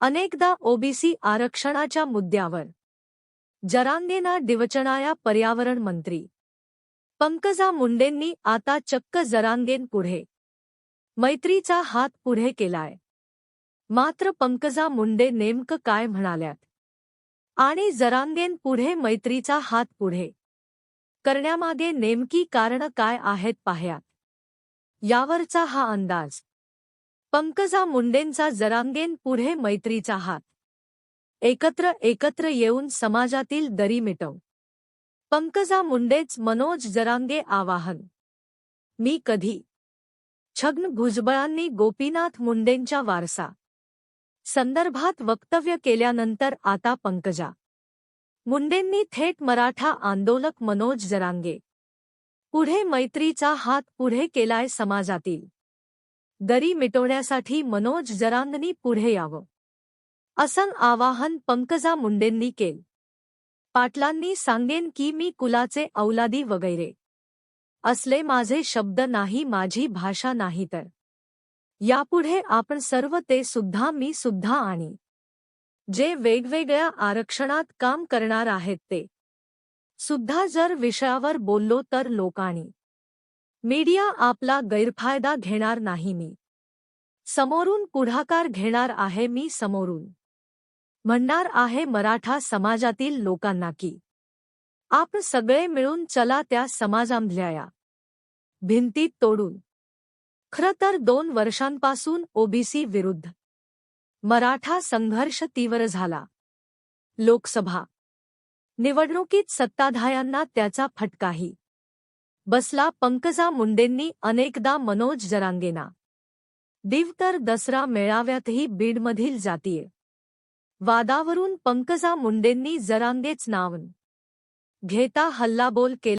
अनेकदा ओबीसी आरक्षणाच्या मुद्द्यावर. जरांगेना दिवचणाया पर्यावरण मंत्री. पंकजा मुंडेंनी आता चक्क जरांगेन पुढे. मैत्रीचा हात पुढे केलाय. मात्र पंकजा मुंडे नेमकं काय म्हणाल्यात? आणि जरांगेन पुढे मैत्रीचा हात पुढे. करण्यामागे नेमकी कारणं काय आहेत पाह्यात? यावरचा हा अंदाज. पंकजा मुंडेंचा जरांगेन पुढे मैत्रीचा हात. एकत्र एकत्र येऊन समाजातील दरी मिटव. पंकजा मुंडेच मनोज जरांगे आवाहन. मी कधी. छग्न भुजबळांनी गोपीनाथ मुंडेंच्या वारसा. संदर्भात वक्तव्य केल्यानंतर आता पंकजा. मुंडेंनी थेट मराठा आंदोलक मनोज जरांगे. पुढे मैत्रीचा हात पुढे केलाय समाजातील. दरी मिटवण्यासाठी मनोज जरांगनी पुढे यावं. असं आवाहन पंकजा मुंडेंनी केल. पाटलांनी सांगेन की मी कुलाचे औलादी वगैरे. असले माझे शब्द नाही माझी भाषा नाही तर. यापुढे आपण सर्व ते सुद्धा मी सुद्धा आणि. जे वेगवेगळ्या आरक्षणात काम करणार आहेत ते. सुद्धा जर विषयावर बोललो तर लोकांनी. मीडिया आपला गैरफायदा घेणार नाही मी. समोरून पुढाकार घेणार आहे मी समोरून. म्हणणार आहे मराठा समाजातील लोकांना की आपण सगळे मिळून चला त्या समाजामधल्या भिंतीत तोडून. खरं तर दोन वर्षांपासून ओबीसी विरुद्ध मराठा संघर्ष तीव्र झाला. लोकसभा निवडणुकीत सत्ताधायांना त्याचा फटकाही बसला पंकजा मुंडेंनी अनेकदा मनोज जरांगेना. दिवतर दसरा मेळाव्यातही बीडमधील जातीय. वादावरून पंकजा मुंडेंनी जरांगेच नावन घेता हल्लाबोल केला.